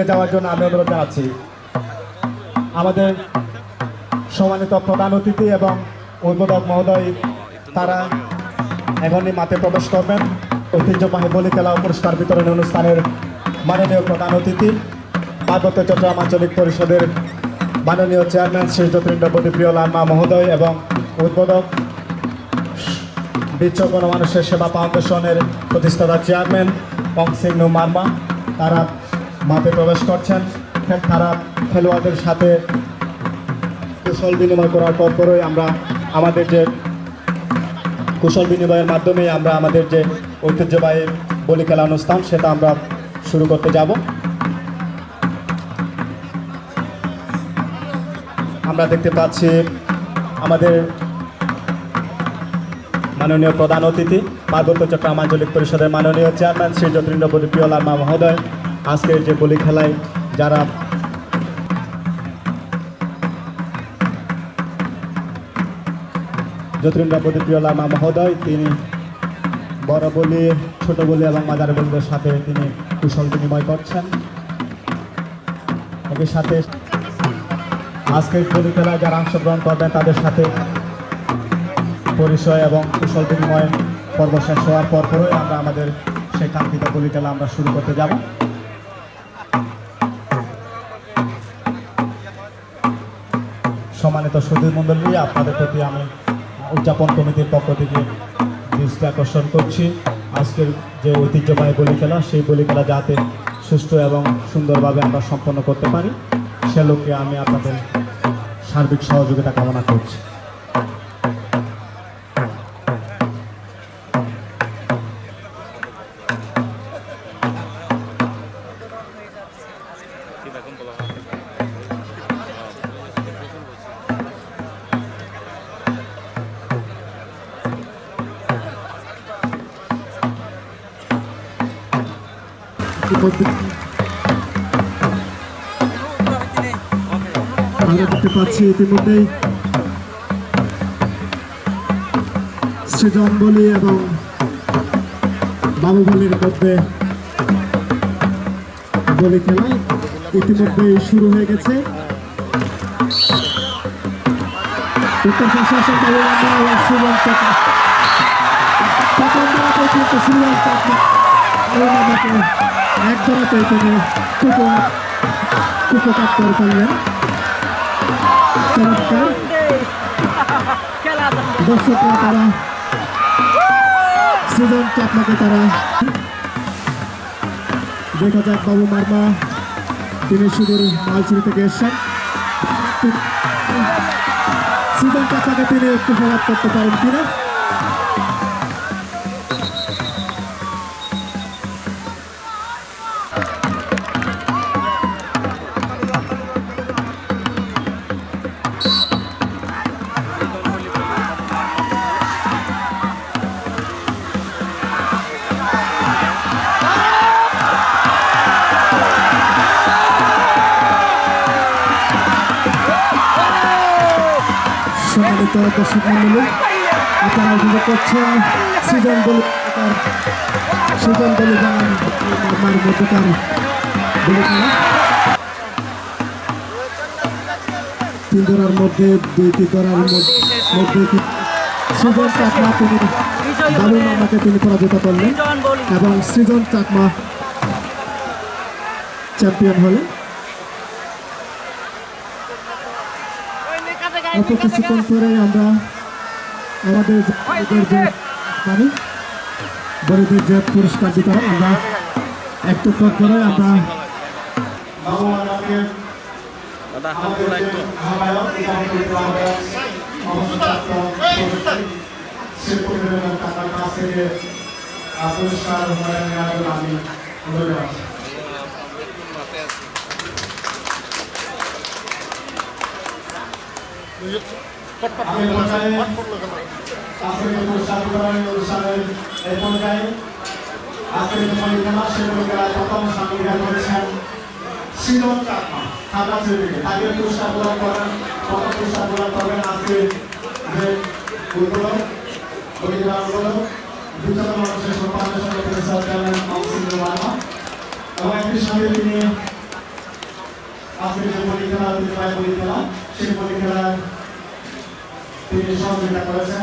নিয়ে যাওয়ার জন্য আমি অনুরোধ জানাচ্ছি। আমাদের সম্মানিত প্রধান অতিথি এবং উদ্বোধক মহোদয়, তারা এখনই মাঠে প্রবেশ করবেন। ঐতিহ্যবাহী বলি খেলা পুরস্কার বিতরণ অনুষ্ঠানের মাননীয় প্রধান অতিথি পার্বত্য চট্টগ্রাম আঞ্চলিক পরিষদের মাননীয় চেয়ারম্যান শ্রী যতীন্দ্রপতি প্রিয় লালমা মহোদয় এবং উদ্বোধক বিশ্ব গণমানুষের সেবা ফাউন্ডেশনের প্রতিষ্ঠাতা চেয়ারম্যান অংসিং মার্মা, তারা মাঠে প্রবেশ করছেন। তারা খেলোয়াড়দের সাথে কুশল বিনিময় করার পর পরই আমরা আমাদের যে কুশল বিনিময়ের মাধ্যমে আমরা আমাদের যে ঐতিহ্যবাহী বলি খেলা অনুষ্ঠান সেটা আমরা শুরু করতে যাব। আমরা দেখতে পাচ্ছি আমাদের মাননীয় প্রধান অতিথি, পার্বত্য চট্টগ্রাম আঞ্চলিক পরিষদের মাননীয় চেয়ারম্যান শ্রী যতীন্দ্রপতি প্রিয় লালমা মহোদয়। আজকের যে বলি খেলায় যারা যতীন্দ্রপতি প্রিয় লালমা মহোদয়, তিনি বড় বলি, ছোট বলি এবং মাদার বলিদের সাথে তিনি কুশল বিনিময় করছেন। একই সাথে আজকের বলি খেলায় যারা অংশগ্রহণ করবেন, তাদের সাথে পরিচয় এবং কুশল বিনিময় পর্ব শেষ হওয়ার পর পরই আমরা আমাদের সেই কাঙ্ক্ষিত বলি খেলা আমরা শুরু করতে যাব। সম্মানিত সুধীর মন্ডলী আপনাদের প্রতি আমি উদযাপন কমিটির পক্ষ থেকে দৃষ্টি আকর্ষণ করছি। আজকের যে ঐতিহ্যবাহী বলি খেলা, সেই বলি খেলা যাতে সুষ্ঠু এবং সুন্দরভাবে আমরা সম্পন্ন করতে পারি, সে লোককে আমি আপনাদের সার্বিক সহযোগিতা কামনা করছি। আমরা দেখতে পাচ্ছি ইতিমধ্যেই সৃজন বলি এবং বাবু মধ্যে বলি খেলা ইতিমধ্যেই শুরু হয়ে গেছে। দলতে কিন্তু সৃজন চক্র এই নামকে এক কুপো কুপোকাত করে ফেললেন চমৎকার। দর্শকরা তারা সৃজন চাকমাকে তারা। দেখা যাক বাবু মার্মা, তিনি সুদূর মালচুরি থেকে এসছেন। সৃজন চাকমাকে তিনি একটু প্রভাব করতে পারেন কিনা? সম্মানিত দর্শক মন্ডলী আপনারা উপভোগ করছেন, সৃজন বলি সৃজন বলি আমার মধ্যকার তিন দরার মধ্যে দুইটি দরার মধ্যে সৃজন চাকমা তিনি বাবু মামাকে তিনি পরাজিত করলেন। এবং সৃজন চাকমা চ্যাম্পিয়ন হলেন। অল্প কিছুক্ষণ পরে আমরা আমাদের মানে বড়দের যে পুরস্কার বিতরণ আমরা একটু পর পরে আমরা পুরস্কার আমি অনুরোধ বিতরণী অনুষ্ঠানের এই পর্যায়ে আজকের পরিক্রমা পরিক্রমায় প্রথম সামিল করেছেন সৃজন চাকমা খাগড়াছড়ি থেকে তাকে পুরস্কার প্রদান করেন প্রথম পুরস্কার প্রদান করবেন আজকে যে উদ্বোধন পরিক্রমা উদ্বোধন বিতরণ মানুষের সম্পাদনের সঙ্গে তিনি চেয়ারম্যান অংশগ্রহণ এবং একটি সঙ্গে তিনি আজকে যে বলি খেলা ঐতিহ্যবাহী সেই খেলার তিনি সহযোগিতা করেছেন